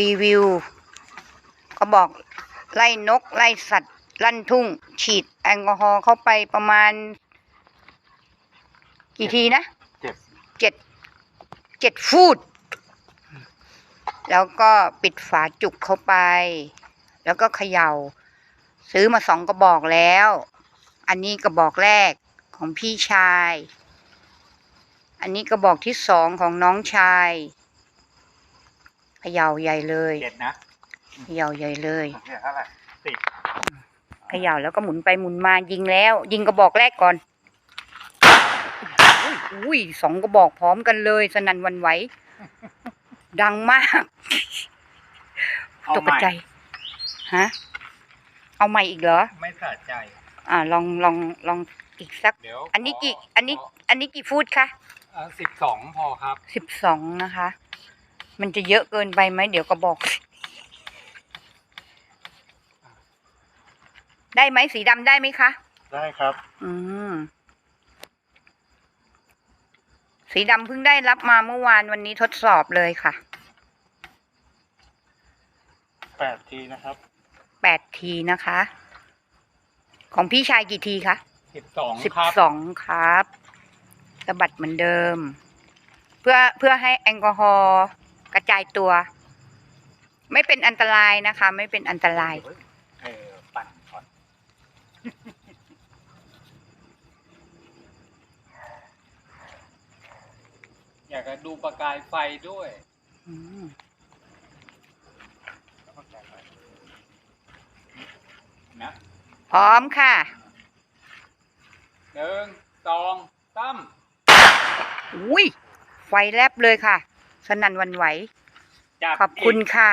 รีวิว ก็บอกไล่นกไล่สัตว์ ลั่นทุ่ง ฉีดแอลกอฮอล์เข้าไปประมาณ กี่ทีนะเจ็ดเจ็ดเจ็ดฟูด แล้วก็ปิดฝาจุกเข้าไป แล้วก็เขยา่า ซื้อมาสองกระบอกแล้ว อันนี้กระบอกแรกของพี่ชาย อันนี้กระบอกที่สองของน้องชาย เขย่าใหญ่เลยเจ็ดนะเขย่าใหญ่เลยเจ็ดเท่าไหร่สิบเขย่าแล้วก็หมุนไปหมุนมายิงแล้ว ยิงกระบอกแรกก่อนอุ้ยอุ้ยสองกระบอกพร้อมกันเลย สนั่นหวันไหว ดังมากเอาตกใหม่ใจฮะเอาใหม่อีกเหรอ ไม่สะใจ อ่าลองลองลองอีกสักเดี๋ยวอันนี้กี่ อันนี้ อันนี้กี่ฟูตคะสิบสองพอครับสิบสองนะคะ มันจะเยอะเกินไปไหมเดี๋ยวก็บอก ได้ไหมสีดำได้ไหมคะ ได้ครับ อืม สีดำเพิ่งได้รับมาเมื่อวานวันนี้ทดสอบเลยค่ะ แปดทีนะครับแปดทีนะคะ ของพี่ชายกี่ทีคะสิบสองสิบครับสองครับสะบัดเหมือนเดิม เพื่อเพื่อให้แอลกอฮอล์ กระจายตัว ไม่เป็นอันตรายนะคะ ไม่เป็นอันตราย เออปั่นก่อนอยากจะดูประกายไฟด้วยอืมนะพร้อมค่ะ หนึ่งสองสาม อุ้ยไฟแลบเลยค่ะ สนั่นหวันไหวจับขอบคุณอีกค่ะ